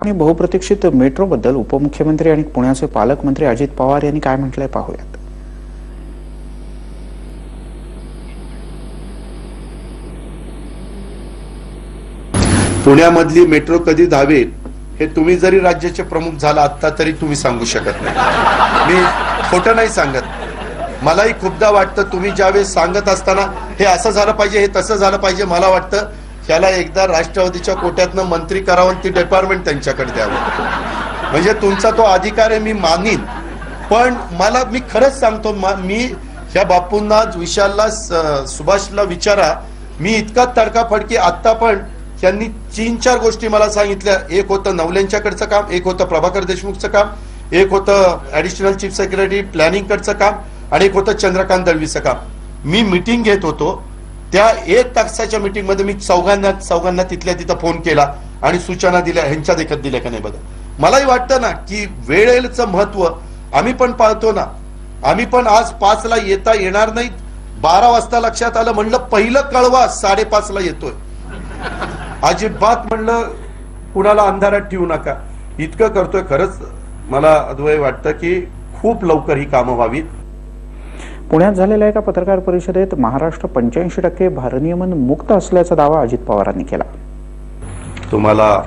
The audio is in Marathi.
आणि बहुप्रतीक्षित मेट्रोबद्दल उपमुख्यमंत्री आणि पुण्याचे पालकमंत्री अजित पवार यांनी काय म्हटलंय पाहूयात. पुण्यामधली मेट्रो कधी धावेल हे तुम्ही जरी राज्याचे प्रमुख झाला आत्ता तरी तुम्ही सांगू शकत नाही. मी खोटं नाही सांगत. मलाही खूपदा वाटतं तुम्ही ज्यावेळेस सांगत असताना हे असं झालं पाहिजे हे तसं झालं पाहिजे मला वाटतं त्याला एकदा राष्ट्रवादीच्या कोट्यातनं मंत्री करावं ती डिपार्टमेंट त्यांच्याकडे द्यावं. म्हणजे तुमचा तो अधिकार आहे मी मानीन पण मला मी खरंच सांगतो मी ह्या बापूंना विशालला स- सुभाषला विचारा. मी इतका तडकाफडकी आत्ता पण त्यांनी तीन चार गोष्टी मला सांगितल्या. एक होतं नवल्यांच्याकडचं काम एक होतं प्रभाकर देशमुखचं काम एक होतं ऍडिशनल चीफ सेक्रेटरी प्लॅनिंगकडचं काम आणि एक होतं चंद्रकांत दळवीचं काम. मी मिटिंग घेत होतो. त्या एक तासाच्या मीटिंगमध्ये मी चौघांना चौघांना तिथल्या तिथं फोन केला आणि सूचना दिल्या ह्यांच्या देखत दिल्या का नाही बघा. मलाही वाटतं ना की वेळेचं महत्त्व आम्ही पण पाळतो ना. आम्ही पण आज पाचला येता येणार नाहीत. बारा वाजता लक्षात आलं म्हणलं पहिलं कळवा साडेपाचला येतोय. अजिबात म्हणलं कुणाला अंधारात ठेवू नका. इतकं करतोय खरंच मला अद्वय वाटतं की खूप लवकर ही कामं व्हावीत. पुण्यात झालेल्या एका पत्रकार परिषदेत महाराष्ट्र पंच्याऐंशी टक्के भारनियमन मुक्त असल्याचा दावा अजित पवारांनी केला. तुम्हाला